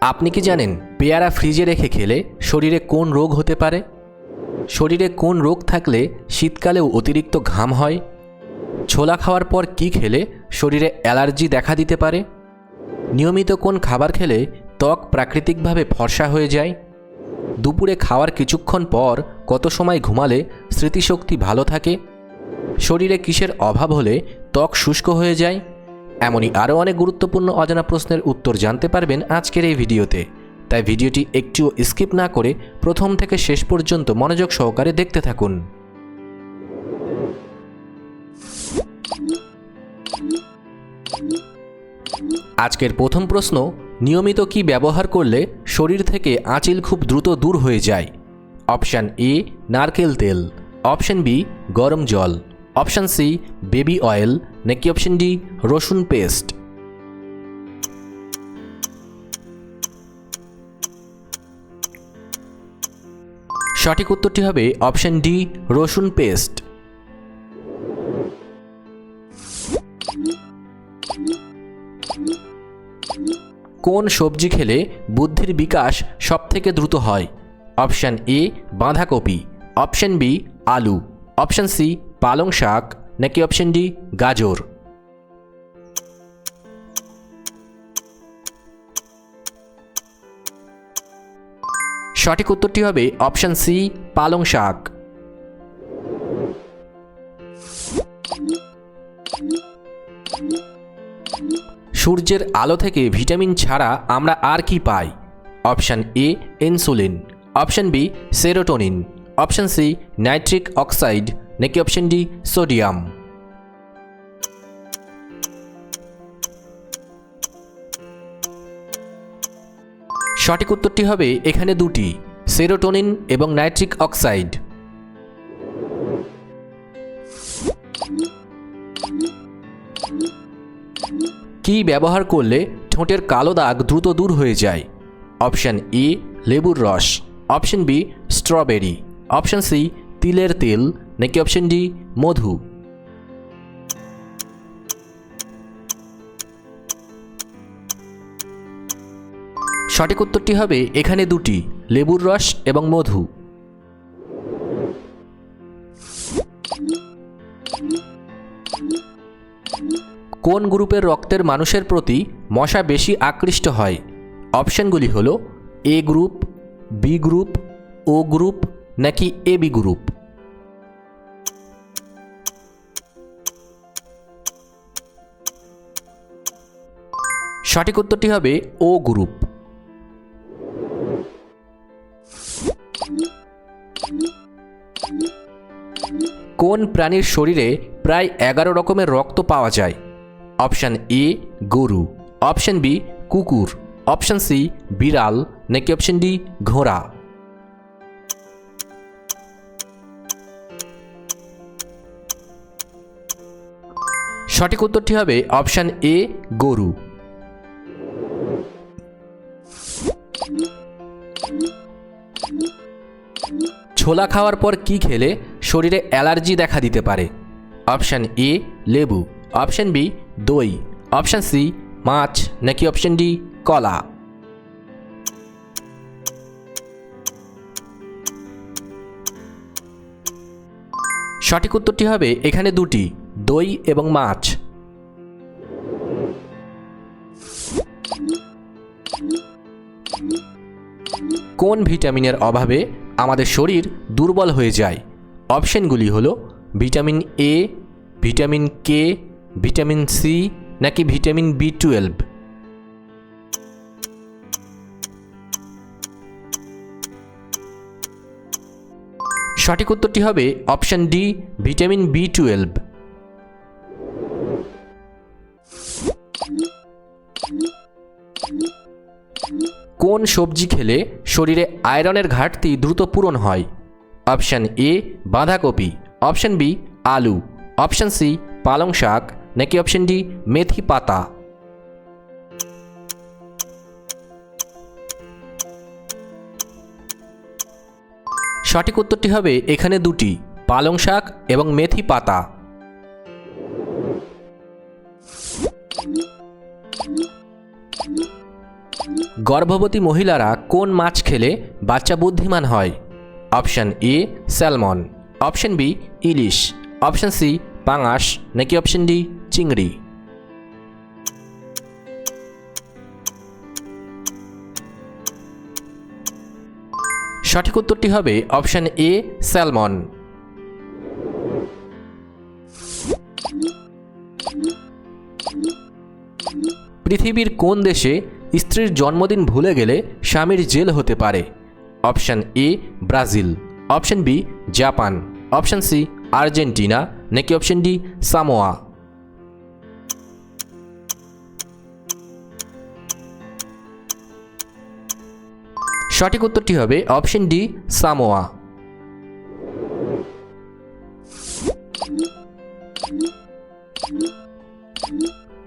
আপনি কি জানেন পেয়ারা ফ্রিজে রেখে খেলে শরীরে কোন রোগ হতে পারে? শরীরে কোন রোগ থাকলে শীতকালেও অতিরিক্ত ঘাম হয়? ছোলা খাওয়ার পর কি খেলে শরীরে অ্যালার্জি দেখা দিতে পারে? নিয়মিত কোন খাবার খেলে ত্বক প্রাকৃতিকভাবে ফর্সা হয়ে যায়? দুপুরে খাওয়ার কিছুক্ষণ পর কত সময় ঘুমালে স্মৃতিশক্তি ভালো থাকে? শরীরে কিসের অভাব হলে ত্বক শুষ্ক হয়ে যায়? এমনই আরও অনেক গুরুত্বপূর্ণ অজানা প্রশ্নের উত্তর জানতে পারবেন আজকের এই ভিডিওতে। তাই ভিডিওটি একটুও স্কিপ না করে প্রথম থেকে শেষ পর্যন্ত মনোযোগ সহকারে দেখতে থাকুন। আজকের প্রথম প্রশ্ন, নিয়মিত কি ব্যবহার করলে শরীর থেকে আঁচিল খুব দ্রুত দূর হয়ে যায়? অপশান এ, নারকেল তেল। অপশান বি, গরম জল। Option C, baby oil. নাকি অপশন ডি রসুন পেস্ট সঠিক উত্তরটি হবে অপশন ডি রসুন পেস্ট কোন সবজি খেলে বুদ্ধির বিকাশ সবথেকে দ্রুত হয়? অপশান এ বাঁধাকপি। অপশান বি আলু। অপশান সি পালং শাক। নাকি অপশন ডি গাজর। সঠিক উত্তরটি হবে অপশন সি পালং শাক। সূর্যের আলো থেকে ভিটামিন ছাড়া আমরা আর কি পাই? Option A insulin option B serotonin option C nitric oxide নাকি অপশন ডি সোডিয়াম সঠিক উত্তরটি হবে এখানে দুটি সেরোটোনিন এবং নাইট্রিক অক্সাইড কি ব্যবহার করলে ঠোঁটের কালো দাগ দ্রুত দূর হয়ে যায়? অপশান এ লেবুর রস। Option B strawberry option C তিলের তেল, নাকি অপশন ডি মধু? সঠিক উত্তরটি হবে এখানে দুটি, লেবুর রস এবং মধু। কোন গ্রুপের রক্তের মানুষের প্রতি মশা বেশি আকৃষ্ট হয়? অপশানগুলি হল A group B group O group নাকি এ বি গ্রুপ সঠিক উত্তরটি হবে ও গ্রুপ কোন প্রাণীর শরীরে প্রায় এগারো রকমের রক্ত পাওয়া যায়? অপশান এ গরু। অপশান বি কুকুর। অপশান সি বিড়াল। নাকি অপশান ডি ঘোড়া? সঠিক উত্তরটি হবে অপশান এ গরু। ছোলা খাওয়ার পর কি খেলে শরীরে অ্যালার্জি দেখা দিতে পারে? অপশান এ, লেবু। অপশান বি, দই। অপশান সি, মাছ। নাকি অপশান ডি, কলা? সঠিক উত্তরটি হবে এখানে দুটি, দই এবং মাছ। কোন ভিটামিনের অভাবে আমাদের শরীর দুর্বল হয়ে যায়। অপশনগুলি হলো vitamin A vitamin K vitamin C নাকি ভিটামিন বি টুয়েলভ সঠিক উত্তরটি হবে option D vitamin B twelve কোন সবজি খেলে শরীরে আয়রনের ঘাটতি দ্রুত পূরণ হয়। অপশান এ বাঁধাকপি। অপশান বি আলু। অপশান সি পালং শাক। নাকি অপশান ডি মেথি পাতা। সঠিক উত্তরটি হবে এখানে দুটি, পালং শাক এবং মেথি পাতা। গর্ভবতী মহিলারা কোন মাছ খেলে বাচ্চা বুদ্ধিমান হয়? Option A, salmon. Option B, ilish. Option C, পাঙাশ। নাকি অপশান ডি, চিংড়ি? সঠিক উত্তরটি হবে অপশান এ, স্যালমন। পৃথিবীর কোন দেশে স্ত্রীর জন্মদিন ভুলে গেলে স্বামীর জেল হতে পারে। Option A, Brazil. Option B, Japan. Option C, Argentina. নাকি অপশান ডি, সামোয়া। সঠিক উত্তরটি হবে অপশন ডি, সামোয়া।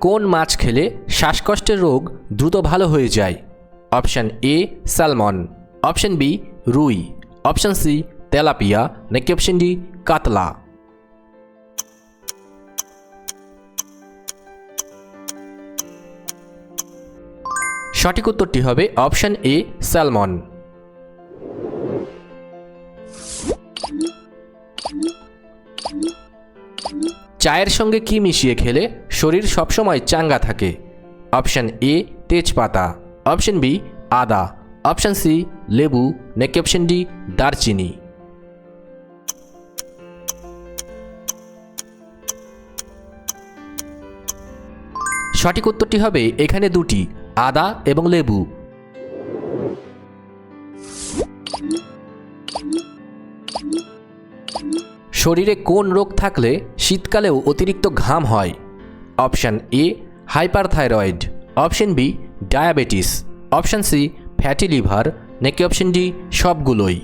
কোন মাছ খেলে শ্বাসকষ্টের রোগ দ্রুত ভালো হয়ে যায়? Option A, salmon. Option B, রুই। Option C, tilapia. নাকি অপশান ডি, কাতলা। সঠিক উত্তরটি হবে অপশান এ, স্যালমন। চায়ের সঙ্গে কি মিশিয়ে খেলে শরীর সবসময় চাঙ্গা থাকে? অপশান এ তেজপাতা। অপশান বি আদা। অপশান সি লেবু। নাকি অপশান ডি দারচিনি। সঠিক উত্তরটি হবে এখানে দুটি, আদা এবং লেবু। শরীরে কোন রোগ থাকলে শীতকালেও অতিরিক্ত ঘাম হয়? Option A, hyperthyroid. Option B, diabetes. Option C, fatty liver. নাকি অপশান ডি, সবগুলোই?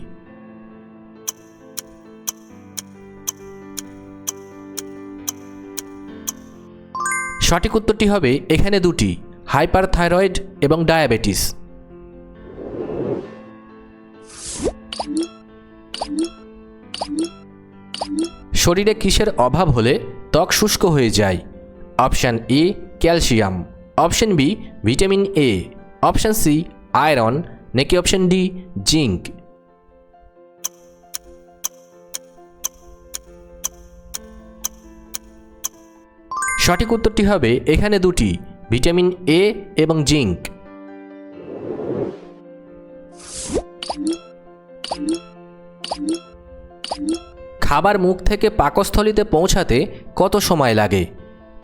সঠিক উত্তরটি হবে এখানে দুটি, হাইপারথাইরয়েড এবং ডায়াবেটিস। শরীরে কিসের অভাব হলে ত্বক শুষ্ক হয়ে যায়? Option A, calcium. Option B, vitamin A. Option C, iron. নাকি অপশান ডি, জিঙ্ক। সঠিক উত্তরটি হবে এখানে দুটি, ভিটামিন এ এবং জিঙ্ক। খাবার মুখ থেকে পাকস্থলিতে পৌঁছাতে কত সময় লাগে?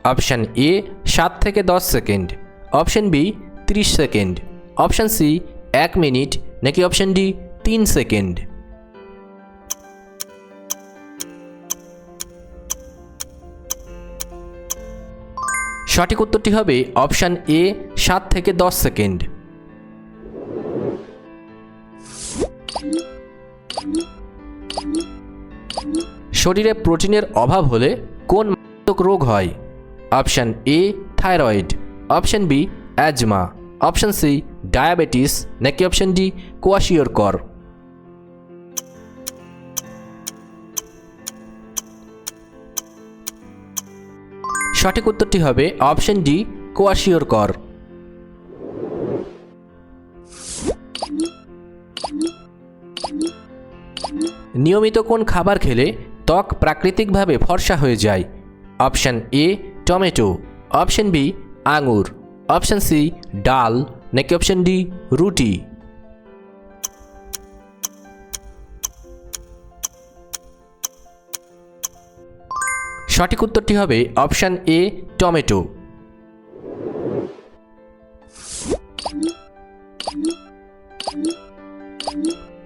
অপশান এ সাত থেকে দশ সেকেন্ড। অপশান বি ত্রিশ সেকেন্ড। অপশান সি এক মিনিট। নাকি অপশান ডি তিন সেকেন্ড? সঠিক উত্তরটি হবে অপশান এ সাত থেকে দশ সেকেন্ড। শরীরে প্রোটিনের অভাব হলে কোন মারাত্মক রোগ হয়? Option A, thyroid. Option B, asthma. Option C, diabetes. নাকি অপশান ডি কোয়াশিওর কর সঠিক উত্তরটি হবে অপশান ডি কোয়াশিওর কর নিয়মিত কোন খাবার খেলে ত্বক প্রাকৃতিকভাবে ফর্সা হয়ে যায়। Option A, tomato. Option B, আঙুর। অপশান সি, ডাল। নাকি অপশান ডি, রুটি। সঠিক উত্তরটি হবে অপশান এ, টমেটো।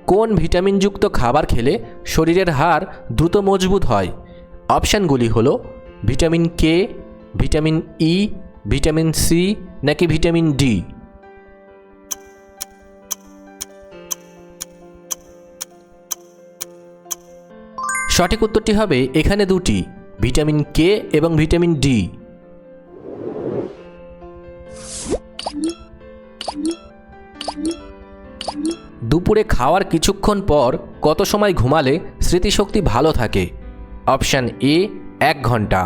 কোন ভিটামিনযুক্ত খাবার খেলে শরীরের হাড় দ্রুত মজবুত হয়? অপশানগুলি হলো vitamin K vitamin E vitamin C নাকি ভিটামিন ডি সঠিক উত্তরটি হবে এখানে দুটি, ভিটামিন কে এবং ভিটামিন ডি দুপুরে খাওয়ার কিছুক্ষণ পর কত সময় ঘুমালে স্মৃতিশক্তি ভালো থাকে? অপশান এ, এক ঘণ্টা।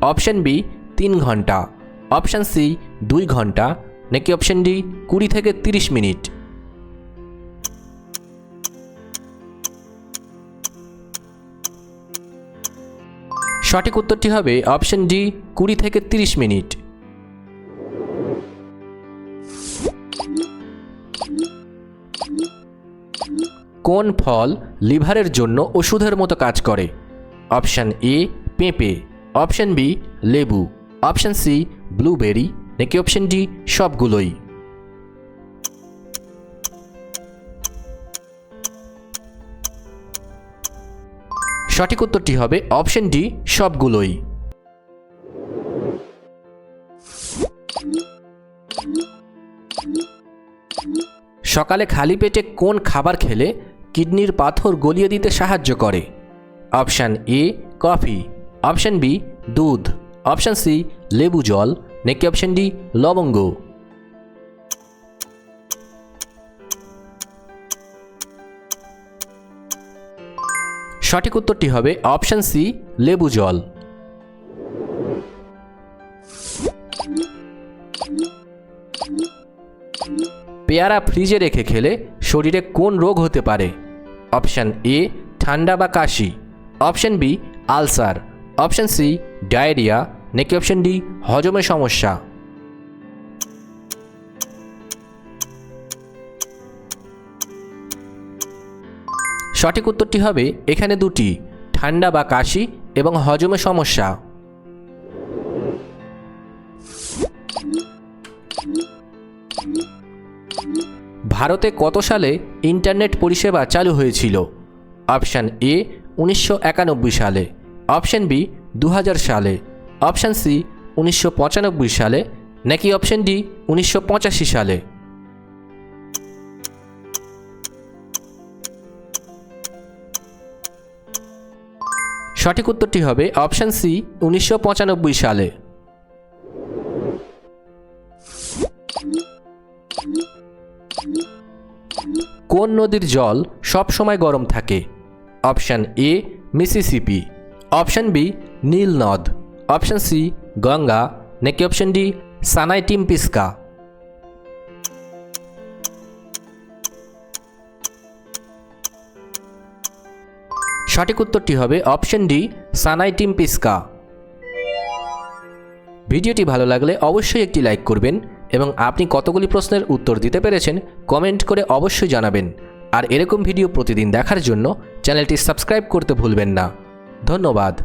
অপশান বি, তিন ঘণ্টা। অপশান সি, দুই ঘণ্টা। নাকি অপশন ডি, কুড়ি থেকে তিরিশ মিনিট? সঠিক উত্তরটি হবে অপশন ডি, কুড়ি থেকে তিরিশ মিনিট। কোন ফল লিভারের জন্য ওষুধের মতো কাজ করে? অপশান এ, পেঁপে। অপশান বি, লেবু। Option C, blueberry. নাকি অপশান ডি, সবগুলোই? সঠিক উত্তরটি হবে অপশন ডি, সবগুলোই। সকালে খালি পেটে কোন খাবার খেলে কিডনির পাথর গলিয়ে দিতে সাহায্য করে। Option A, coffee. Option B, দুধ। অপশান সি, লেবু জল। নাকি অপশান ডি, লবঙ্গ। সঠিক উত্তরটি হবে অপশান সি, লেবু জল। পেয়ারা ফ্রিজে রেখে খেলে শরীরে কোন রোগ হতে পারে? অপশান এ, ঠান্ডা বা কাশি। Option B, ulcer. Option C, diarrhoea. নাকি অপশান ডি হজমের সমস্যা। সঠিক উত্তরটি হবে এখানে দুটি, ঠান্ডা বা কাশি এবং হজমের সমস্যা। ভারতে কত সালে ইন্টারনেট পরিষেবা চালু হয়েছিল? অপশান এ, উনিশশো একানব্বই সালে। অপশান বি দু হাজার সালে। অপশান সি, উনিশশো পঁচানব্বই সালে। নাকি অপশান ডি, উনিশশো পঁচাশি সালে? সঠিক উত্তরটি হবে অপশান সি, উনিশশো পঁচানব্বই সালে। কোন নদীর জল সব সময় গরম থাকে? Option A, Mississippi. Option B, নীল নদ। Option C, Ganga. নাকি অপশান ডি সানাই টিম্পিস্কা সঠিক উত্তরটি হবে অপশন ডি সানাই টিম্পিস্কা ভিডিওটি ভালো লাগলে অবশ্যই একটি লাইক করবেন। এবং আপনি কতগুলি প্রশ্নের উত্তর দিতে পেরেছেন কমেন্ট করে অবশ্যই জানাবেন। আর এরকম ভিডিও প্রতিদিন দেখার জন্য চ্যানেলটি সাবস্ক্রাইব করতে ভুলবেন না। ধন্যবাদ।